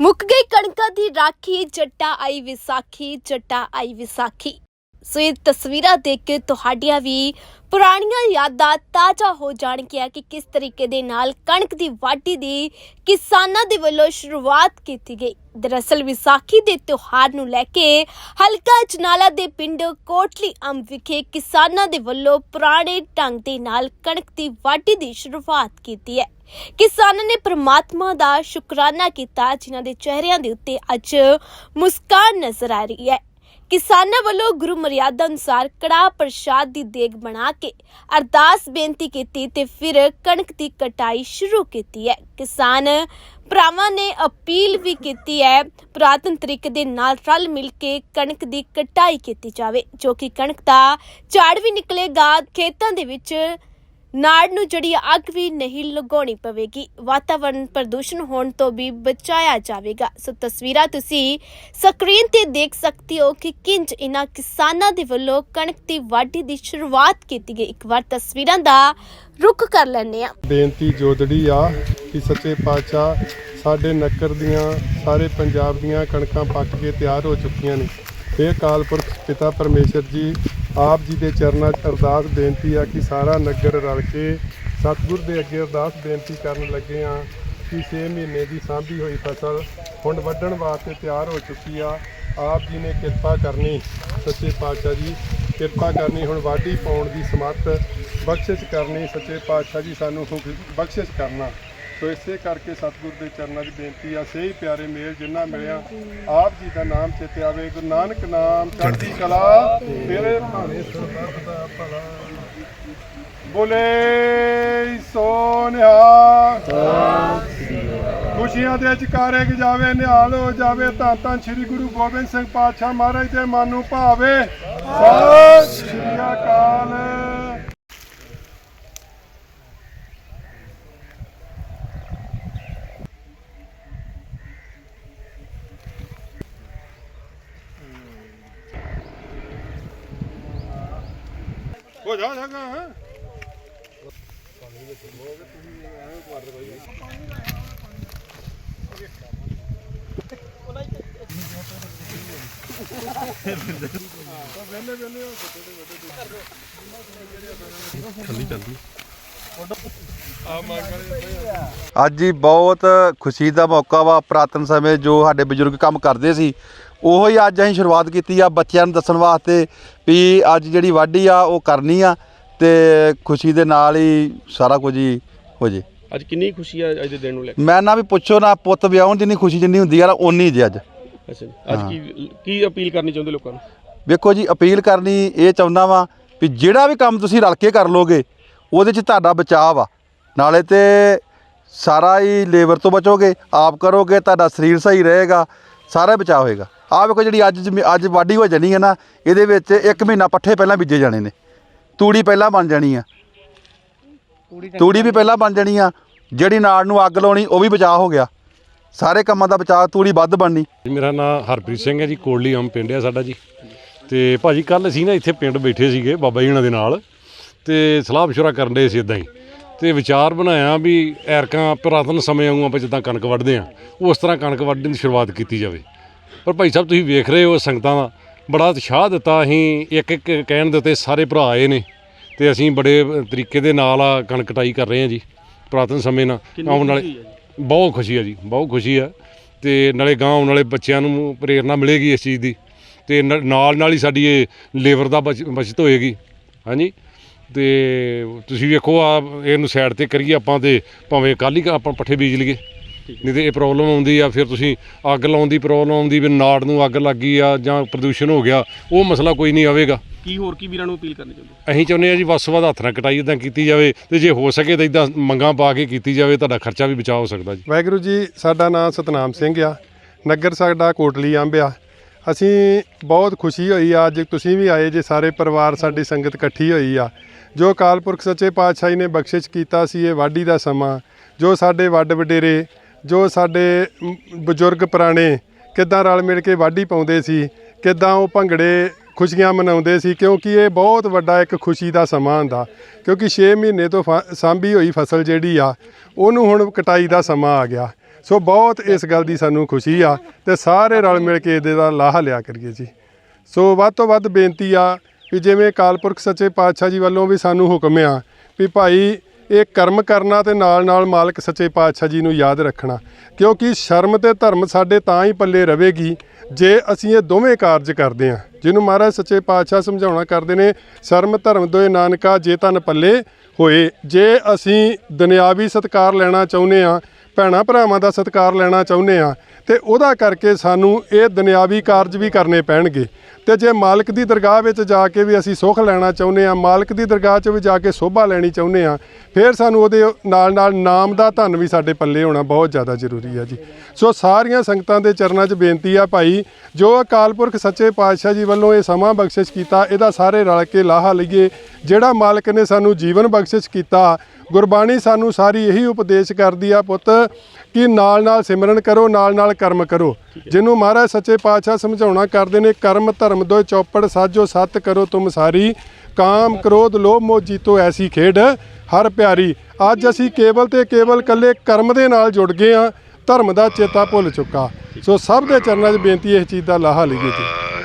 ਮੁੱਕ ਗਈ ਕਣਕਾਂ ਦੀ ਰਾਖੀ ਜੱਟਾ ਆਈ ਵਿਸਾਖੀ ਜੱਟਾ ਆਈ ਵਿਸਾਖੀ। ਸੋ ਇਹ ਤਸਵੀਰਾਂ ਦੇਖ ਕੇ ਤੁਹਾਡੀਆਂ ਵੀ ਪੁਰਾਣੀਆਂ ਯਾਦਾਂ ਤਾਜ਼ਾ ਹੋ ਜਾਣਗੀਆਂ ਕਿ ਕਿਸ ਤਰੀਕੇ ਦੇ ਨਾਲ ਕਣਕ ਦੀ ਵਾਢੀ ਦੀ ਕਿਸਾਨਾਂ ਦੇ ਵੱਲੋਂ ਸ਼ੁਰੂਆਤ ਕੀਤੀ ਗਈ। ਦਰਅਸਲ ਵਿਸਾਖੀ ਦੇ ਤਿਉਹਾਰ ਨੂੰ ਲੈ ਕੇ ਹਲਕਾ ਜਨਾਲਾ ਦੇ ਪਿੰਡ ਕੋਟਲੀ ਅੰਬ ਵਿਖੇ ਕਿਸਾਨਾਂ ਦੇ ਵੱਲੋਂ ਪੁਰਾਣੇ ਢੰਗ ਦੇ ਨਾਲ ਕਣਕ ਦੀ ਵਾਢੀ ਦੀ ਸ਼ੁਰੂਆਤ ਕੀਤੀ ਹੈ। ਕਿਸਾਨਾਂ ਨੇ ਪ੍ਰਮਾਤਮਾ ਦਾ ਸ਼ੁਕਰਾਨਾ ਕੀਤਾ, ਜਿਨ੍ਹਾਂ ਦੇ ਚਿਹਰਿਆਂ ਦੇ ਉੱਤੇ ਅੱਜ ਮੁਸਕਾਨ ਨਜ਼ਰ ਆ ਰਹੀ ਹੈ। ਕਿਸਾਨਾਂ ਵੱਲੋਂ ਗੁਰੂ ਮਰਿਆਦਾ ਅਨੁਸਾਰ ਕੜਾ ਪ੍ਰਸ਼ਾਦ ਦੀ ਦੇਗ ਬਣਾ ਕੇ ਅਰਦਾਸ ਬੇਨਤੀ ਕੀਤੀ ਤੇ ਫਿਰ ਕਣਕ ਦੀ ਕਟਾਈ ਸ਼ੁਰੂ ਕੀਤੀ ਹੈ। ਕਿਸਾਨ ਭਰਾਵਾਂ ਨੇ ਅਪੀਲ ਵੀ ਕੀਤੀ ਹੈ, ਪੁਰਾਤਨ ਤਰੀਕੇ ਦੇ ਨਾਲ ਰਲ ਮਿਲ ਕੇ ਕਣਕ ਦੀ ਕਟਾਈ ਕੀਤੀ ਜਾਵੇ, ਜੋ ਕਿ ਕਣਕ ਦਾ ਝਾੜ ਵੀ ਨਿਕਲੇਗਾ, ਖੇਤਾਂ ਦੇ ਵਿੱਚ ਨਾੜ ਨੂੰ ਜਿਹੜੀ ਅੱਗ ਵੀ ਨਹੀਂ ਲਗਾਉਣੀ ਪਵੇਗੀ ਵਾਤਾਵਰਣ ਪ੍ਰਦੂਸ਼ਣ ਹੋਣ ਤੋਂ ਵੀ ਬਚਾਇਆ ਜਾਵੇਗਾ। ਸੋ ਤਸਵੀਰਾਂ ਤੁਸੀਂ ਸਕਰੀਨ ਤੇ ਦੇਖ ਸਕਦੇ ਹੋ ਕਿ ਕਿੰਜ ਇਹਨਾਂ ਕਿਸਾਨਾਂ ਦੇ ਵੱਲੋਂ ਕਣਕ ਦੀ ਵਾਢੀ ਦੀ ਸ਼ੁਰੂਆਤ ਕੀਤੀ ਗਈ। ਇੱਕ ਵਾਰ ਤਸਵੀਰਾਂ ਦਾ ਰੁਖ ਕਰ ਲੈਣੇ ਆ ਬੇਨਤੀ ਜੋਦੜੀ ਆ ਕਿ ਸੱਚੇ ਪਾਤਸ਼ਾਹ ਸਾਡੇ ਨੱਕਰ ਦੀਆਂ, ਸਾਰੇ ਪੰਜਾਬ ਦੀਆਂ ਕਣਕਾਂ ਪੱਕ ਕੇ ਤਿਆਰ ਹੋ ਚੁੱਕੀਆਂ ਨੇ। ਇਹ ਅਕਾਲ ਪੁਰਖ ਪਿਤਾ ਪਰਮੇਸ਼ਰ ਜੀ ਆਪ ਜੀ ਦੇ ਚਰਨਾਂ 'ਚ ਅਰਦਾਸ ਬੇਨਤੀ ਆ ਕਿ ਸਾਰਾ ਨਗਰ ਰਲ ਕੇ ਸਤਿਗੁਰ ਦੇ ਅੱਗੇ ਅਰਦਾਸ ਬੇਨਤੀ ਕਰਨ ਲੱਗੇ ਆ ਕਿ 6 ਮਹੀਨੇ ਦੀ ਸਾਂਭੀ ਹੋਈ ਫਸਲ ਹੁਣ ਵੱਢਣ ਵਾਸਤੇ ਤਿਆਰ ਹੋ ਚੁੱਕੀ ਆ। ਆਪ ਜੀ ਨੇ ਕਿਰਪਾ ਕਰਨੀ, ਸੱਚੇ ਪਾਤਸ਼ਾਹ ਜੀ, ਕਿਰਪਾ ਕਰਨੀ, ਹੁਣ ਵਾਢੀ ਪਾਉਣ ਦੀ ਸਮਰੱਥ ਬਖਸ਼ਿਸ਼ ਕਰਨੀ, ਸੱਚੇ ਪਾਤਸ਼ਾਹ ਜੀ, ਸਾਨੂੰ ਹੁਕ- ਬਖਸ਼ਿਸ਼ ਕਰਨਾ। ਸੋ ਇਸੇ ਕਰਕੇ ਸਤਿਗੁਰ ਦੇ ਚਰਨਾਂ 'ਚ ਬੇਨਤੀ ਆ ਸਹੀ ਪਿਆਰੇ ਮੇਲ ਜਿੰਨਾ ਮਿਲਿਆ ਆਪ ਜੀ ਦਾ ਨਾਮ ਚੇਤੇ ਆਵੇ ਗੁਰੂ ਨਾਨਕ ਨਾਮ ਚੜ੍ਹਦੀ ਕਲਾ ਤੇਰੇ ਭਾਣੇ। ਸਰਬੱਤ ਦਾ ਭਲਾ ਬੋਲੇ ਸੋਨਿਆ। ਖੁਸ਼ੀਆਂ ਦੇ ਚਕਾਰੇ ਕਿ ਜਾਵੇ ਨਿਹਾਲ ਹੋ ਜਾਵੇ ਤਾਂ ਤਾਂ ਸ੍ਰੀ ਗੁਰੂ ਗੋਬਿੰਦ ਸਿੰਘ ਪਾਤਸ਼ਾਹ ਮਹਾਰਾਜ ਦੇ ਮਨ ਨੂੰ ਭਾਵੇ। ਸਤਿ ਸ੍ਰੀ ਅਕਾਲ। ਹੋ ਜਾ ਜਾਗਾ ਹੈ। ਅੱਜ ਹੀ ਬਹੁਤ ਖੁਸ਼ੀ ਦਾ ਮੌਕਾ ਵਾ, ਪੁਰਾਤਨ ਸਮੇਂ ਜੋ ਸਾਡੇ ਬਜ਼ੁਰਗ ਕੰਮ ਕਰਦੇ ਸੀ ਉਹੋ ਹੀ ਅੱਜ ਅਸੀਂ ਸ਼ੁਰੂਆਤ ਕੀਤੀ ਆ ਬੱਚਿਆਂ ਨੂੰ ਦੱਸਣ ਵਾਸਤੇ ਵੀ ਅੱਜ ਜਿਹੜੀ ਵਾਢੀ ਆ ਉਹ ਕਰਨੀ ਆ ਤੇ ਖੁਸ਼ੀ ਦੇ ਨਾਲ ਹੀ ਸਾਰਾ ਕੁਝ ਹੀ ਹੋ ਜੇ। ਅੱਜ ਕਿੰਨੀ ਖੁਸ਼ੀ ਆ ਅੱਜ ਦੇ ਦਿਨ ਨੂੰ ਲੈ ਕੇ? ਮੈਂ ਨਾ ਵੀ ਪੁੱਛੋ ਨਾ ਪੁੱਤ ਵਿਆਹਣ ਜਿੰਨੀ ਖੁਸ਼ੀ ਜਿੰਨੀ ਹੁੰਦੀ ਆ ਓਨੀ ਜੇ ਅੱਜ। ਅੱਛਾ ਜੀ। ਅੱਜ ਕੀ ਕੀ ਅਪੀਲ ਕਰਨੀ ਚਾਹੁੰਦੇ ਲੋਕਾਂ ਨੂੰ? ਵੇਖੋ ਜੀ ਅਪੀਲ ਕਰਨੀ ਇਹ ਚਾਹੁੰਦਾ ਵਾਂ ਵੀ ਜਿਹੜਾ ਵੀ ਕੰਮ ਤੁਸੀਂ ਰਲ ਕੇ ਕਰ ਲੋਗੇ ਉਹਦੇ 'ਚ ਤੁਹਾਡਾ ਬਚਾਅ ਵਾ ਨਾਲੇ ਤੇ ਸਾਰਾ ਹੀ ਲੇਬਰ ਤੋਂ ਬਚੋਗੇ ਆਪ ਕਰੋਗੇ ਤੁਹਾਡਾ ਸਰੀਰ ਸਹੀ ਰਹੇਗਾ ਸਾਰਾ ਬਚਾਅ ਹੋਏਗਾ। ਆਹ ਵੇਖੋ ਜਿਹੜੀ ਅੱਜ ਜ਼ਮੀ- ਅੱਜ ਵਾਢੀ ਹੋ ਜਾਣੀ ਹੈ ਨਾ ਇਹਦੇ ਵਿੱਚ ਇੱਕ ਮਹੀਨਾ ਪੱਠੇ ਪਹਿਲਾਂ ਬੀਜੇ ਜਾਣੇ ਨੇ। ਤੂੜੀ ਪਹਿਲਾਂ ਬਣ ਜਾਣੀ ਆ। ਤੂੜੀ ਵੀ ਪਹਿਲਾਂ ਬਣ ਜਾਣੀ ਆ। ਜਿਹੜੀ ਨਾੜ ਨੂੰ ਅੱਗ ਲਾਉਣੀ ਉਹ ਵੀ ਬਚਾਅ ਹੋ ਗਿਆ। ਸਾਰੇ ਕੰਮਾਂ ਦਾ ਬਚਾਅ ਤੂੜੀ ਵੱਧ ਬਣਨੀ। ਜੀ, ਮੇਰਾ ਨਾਮ ਹਰਪ੍ਰੀਤ ਸਿੰਘ ਹੈ ਜੀ ਕੋਟਲੀ ਆਮ ਪਿੰਡ ਹੈ ਸਾਡਾ ਜੀ। ਤੇ ਭਾਜੀ ਕੱਲ ਅਸੀਂ ਨਾ ਇੱਥੇ ਪਿੰਡ ਬੈਠੇ ਸੀਗੇ ਬਾਬਾ ਜੀ ਹੁਣਾਂ ਦੇ ਨਾਲ। ਤੇ ਸਲਾਹ ਮਸ਼ਵਰਾ ਕਰਨ ਦੇ ਸੀ ਇਦਾਂ ਹੀ। ਤੇ ਵਿਚਾਰ ਬਣਾਇਆ ਵੀ ਐਰਕਾਂ ਪੁਰਾਤਨ ਸਮੇਂ ਵਾਂਗੂ ਆਪਾਂ ਜਿੱਦਾਂ ਕਣਕ ਵੱਢਦੇ ਆ ਉਸ ਤਰ੍ਹਾਂ ਕਣਕ ਵੱਢਣ ਦੀ ਸ਼ੁਰੂਆਤ ਕੀਤੀ ਜਾਵੇ। ਪਰ ਭਾਈ ਸਾਹਿਬ ਤੁਸੀਂ ਵੇਖ ਰਹੇ ਹੋ ਸੰਗਤਾਂ ਦਾ। ਬੜਾ ਉਤਸ਼ਾਹ ਦਿੱਤਾ ਅਸੀਂ। ਇੱਕ ਇੱਕ ਕਹਿਣ ਦੇ ਉੱਤੇ ਸਾਰੇ ਭਰਾ ਆਏ ਨੇ ਤੇ ਅਸੀਂ ਬੜੇ ਤਰੀਕੇ ਦੇ ਨਾਲ ਆ ਕਣਕ ਕਟਾਈ ਕਰ ਰਹੇ ਹਾਂ ਜੀ ਪੁਰਾਤਨ ਸਮੇਂ ਨਾਲ। ਆਉਣ ਵਾਲੇ ਬਹੁਤ ਖੁਸ਼ੀ ਹੈ ਜੀ ਬਹੁਤ ਖੁਸ਼ੀ ਹੈ। ਤੇ ਨਾਲੇ ਗਾਂ ਆਉਣ ਵਾਲੇ ਬੱਚਿਆਂ ਨੂੰ ਪ੍ਰੇਰਣਾ ਮਿਲੇਗੀ ਇਸ ਚੀਜ਼ ਦੀ। ਤੇ ਨਾਲ ਨਾਲ ਹੀ ਸਾਡੀ ਇਹ ਲੇਬਰ ਦਾ ਬਚ- ਬਚਤ ਹੋਏਗੀ। ਹਾਂਜੀ? ਤੇ ਤੁਸੀਂ ਵੇਖੋ ਆ ਇਹਨੂੰ ਸਾਈਡ ਤੇ ਕਰੀਏ ਆਪਾਂ ਤੇ ਭਾਵੇਂ ਕੱਲ ਹੀ ਆਪਾਂ ਪੱਠੇ ਬੀਜ ਲਈਏ। ਨਹੀਂ ਤੇ ਇਹ ਪ੍ਰੋਬਲਮ ਆਉਂਦੀ ਆ ਫਿਰ ਤੁਸੀਂ ਅੱਗ ਲਾਉਣ ਦੀ ਪ੍ਰੋਬਲਮ ਆਉਂਦੀ ਵੀ ਨਾੜ ਨੂੰ ਅੱਗ ਲੱਗ ਗਈ ਆ ਜਾਂ ਪ੍ਰਦੂਸ਼ਣ ਹੋ ਗਿਆ ਉਹ ਮਸਲਾ ਕੋਈ ਨਹੀਂ ਆਵੇਗਾ। ਕੀ ਹੋਰ ਕੀ ਵੀਰਾਂ ਨੂੰ ਅਪੀਲ ਕਰਨੀ ਚਾਹੁੰਦੇ ਅਸੀਂ ਚਾਹੁੰਦੇ ਆ ਜੀ ਵੱਸ ਵੱਧ ਹੱਥ ਨਾਲ ਕਟਾਈ ਇਦਾਂ ਕੀਤੀ ਜਾਵੇ ਤੇ ਜੇ ਹੋ ਸਕੇ ਤਾਂ ਇਦਾਂ ਮੰਗਾਂ ਪਾ ਕੇ ਕੀਤੀ ਜਾਵੇ ਤੁਹਾਡਾ ਖਰਚਾ ਵੀ ਬਚਾਅ ਹੋ ਸਕਦਾ ਜੀ। ਵਾਹਿਗੁਰੂ ਜੀ ਸਾਡਾ ਨਾਮ ਸਤਨਾਮ ਸਿੰਘ ਆ। ਨਗਰ ਸਾਡਾ ਕੋਟਲੀ ਅੰਬ ਆ। ਅਸੀਂ ਬਹੁਤ ਖੁਸ਼ੀ ਹੋਈ ਆ ਅੱਜ ਤੁਸੀਂ ਵੀ ਆਏ ਜੇ ਸਾਰੇ ਪਰਿਵਾਰ ਸਾਡੀ ਸੰਗਤ ਇਕੱਠੀ ਹੋਈ ਆ। ਜੋ ਅਕਾਲ ਪੁਰਖ ਸੱਚੇ ਪਾਤਸ਼ਾਹੀ ਨੇ ਬਖਸ਼ਿਸ਼ ਕੀਤਾ ਸੀ ਇਹ ਵਾਢੀ ਦਾ ਸਮਾਂ। ਜੋ ਸਾਡੇ ਵੱਡ ਵਡੇਰੇ ਜੋ ਸਾਡੇ ਬਜ਼ੁਰਗ ਪੁਰਾਣੇ ਕਿੱਦਾਂ ਰਲ ਮਿਲ ਕੇ ਵਾਢੀ ਪਾਉਂਦੇ ਸੀ, ਕਿੱਦਾਂ ਉਹ ਭੰਗੜੇ ਖੁਸ਼ੀਆਂ ਮਨਾਉਂਦੇ ਸੀ, ਕਿਉਂਕਿ ਇਹ ਬਹੁਤ ਵੱਡਾ ਇੱਕ ਖੁਸ਼ੀ ਦਾ ਸਮਾਂ ਹੁੰਦਾ। ਕਿਉਂਕਿ 6 ਮਹੀਨੇ ਤੋਂ ਫ- ਸਾਂਭੀ ਹੋਈ ਫਸਲ ਜਿਹੜੀ ਆ, ਉਹਨੂੰ ਹੁਣ ਕਟਾਈ ਦਾ ਸਮਾਂ ਆ ਗਿਆ। ਸੋ ਬਹੁਤ ਇਸ ਗੱਲ ਦੀ ਸਾਨੂੰ ਖੁਸ਼ੀ ਆ ਤੇ ਸਾਰੇ ਰਲ ਮਿਲ ਕੇ ਇਹਦੇ ਦਾ ਲਾਹਾ ਲਿਆ ਕਰੀਏ ਜੀ। ਸੋ ਵੱਧ ਤੋਂ ਵੱਧ ਬੇਨਤੀ ਆ ਵੀ ਜਿਵੇਂ ਕਾਲਪੁਰਖ ਸੱਚੇ ਪਾਤਸ਼ਾਹ ਜੀ ਵੱਲੋਂ ਵੀ ਸਾਨੂੰ ਹੁਕਮ ਆ ਵੀ ਭਾਈ ਇਹ ਕਰਮ ਕਰਨਾ ਤੇ ਨਾਲ ਨਾਲ ਮਾਲਕ ਸੱਚੇ ਪਾਤਸ਼ਾਹ ਜੀ ਨੂੰ ਯਾਦ ਰੱਖਣਾ। ਕਿਉਂਕਿ ਸ਼ਰਮ ਤੇ ਧਰਮ ਸਾਡੇ ਤਾਂ ਹੀ ਪੱਲੇ ਰਵੇਗੀ ਜੇ ਅਸੀਂ ਇਹ ਦੋਵੇਂ ਕਾਰਜ ਕਰਦੇ ਹਾਂ। ਜਿਹਨੂੰ ਮਹਾਰਾਜ ਸੱਚੇ ਪਾਤਸ਼ਾਹ ਸਮਝਾਉਣਾ ਕਰਦੇ ਨੇ, ਸ਼ਰਮ ਧਰਮ ਦੋਏ ਨਾਨਕਾ ਜੇ ਤਨ ਪੱਲੇ ਹੋਏ। ਜੇ ਅਸੀਂ ਦੁਨਿਆਵੀ ਸਤਕਾਰ ਲੈਣਾ ਚਾਹੁੰਦੇ ਹਾਂ ਭੈਣਾ ਭਰਾਵਾਂ ਦਾ ਸਤਿਕਾਰ ਲੈਣਾ ਚਾਹੁੰਦੇ ਆ ਤੇ ਉਹਦਾ ਕਰਕੇ ਸਾਨੂੰ ਇਹ ਦੁਨਿਆਵੀ ਕਾਰਜ ਵੀ ਕਰਨੇ ਪੈਣਗੇ। ਤੇ ਜੇ ਮਾਲਕ ਦੀ ਦਰਗਾਹ ਵਿੱਚ ਜਾ ਕੇ ਵੀ ਅਸੀਂ ਸੁੱਖ ਲੈਣਾ ਚਾਹੁੰਦੇ ਆ ਮਾਲਕ ਦੀ ਦਰਗਾਹ 'ਚ ਵੀ ਜਾ ਕੇ ਸੋਭਾ ਲੈਣੀ ਚਾਹੁੰਦੇ ਆ ਫਿਰ ਸਾਨੂੰ ਉਹਦੇ ਨਾਲ ਨਾਲ ਨਾਮ ਦਾ ਧਨ ਵੀ ਸਾਡੇ ਪੱਲੇ ਹੋਣਾ ਬਹੁਤ ਜ਼ਿਆਦਾ ਜ਼ਰੂਰੀ ਹੈ ਜੀ। ਸੋ ਸਾਰੀਆਂ ਸੰਗਤਾਂ ਦੇ ਚਰਨਾਂ 'ਚ ਬੇਨਤੀ ਆ ਭਾਈ, ਜੋ ਅਕਾਲ ਪੁਰਖ ਸੱਚੇ ਪਾਤਸ਼ਾਹ ਜੀ ਵੱਲੋਂ ਇਹ ਸਮਾਂ ਬਖਸ਼ਿਸ਼ ਕੀਤਾ, ਇਹਦਾ ਸਾਰੇ ਰਲ ਕੇ ਲਾਹਾ ਲਈਏ। ਜਿਹੜਾ ਮਾਲਕ ਨੇ ਸਾਨੂੰ ਜੀਵਨ ਬਖਸ਼ਿਸ਼ ਕੀਤਾ ਗੁਰਬਾਣੀ ਸਾਨੂੰ ਸਾਰੀ ਇਹੀ ਉਪਦੇਸ਼ ਕਰਦੀ ਆ ਪੁੱਤ ਕਿ ਨਾਲ ਨਾਲ ਸਿਮਰਨ ਕਰੋ, ਨਾਲ ਨਾਲ ਕਰਮ ਕਰੋ। ਜਿਹਨੂੰ ਮਹਾਰਾਜ ਸੱਚੇ ਪਾਤਸ਼ਾਹ ਸਮਝਾਉਣਾ ਕਰਦੇ ਨੇ, ਕਰਮ, ਧਰਮ ਦੋ ਚੌਪੜ, ਸਾਜੋ ਸਤ ਕਰੋ ਤੁਮ ਸਾਰੀ। ਕਾਮ, ਕ੍ਰੋਧ, ਲੋਭ, ਮੋਹ ਜੀਤੋ ਐਸੀ ਖੇਡ, ਹਰ ਪਿਆਰੀ। ਅੱਜ ਅਸੀਂ ਕੇਵਲ ਤੇ ਕੇਵਲ ਕੱਲੇ ਕਰਮ ਦੇ ਨਾਲ ਜੁੜ ਗਏ ਆ ਧਰਮ ਦਾ ਚੇਤਾ ਭੁੱਲ ਚੁੱਕਾ। ਸੋ ਸਭ ਦੇ ਚਰਨਾਂ 'ਚ ਬੇਨਤੀ ਇਸ ਚੀਜ਼ ਦਾ ਲਾਹਾ ਲਈਏ ਜੀ।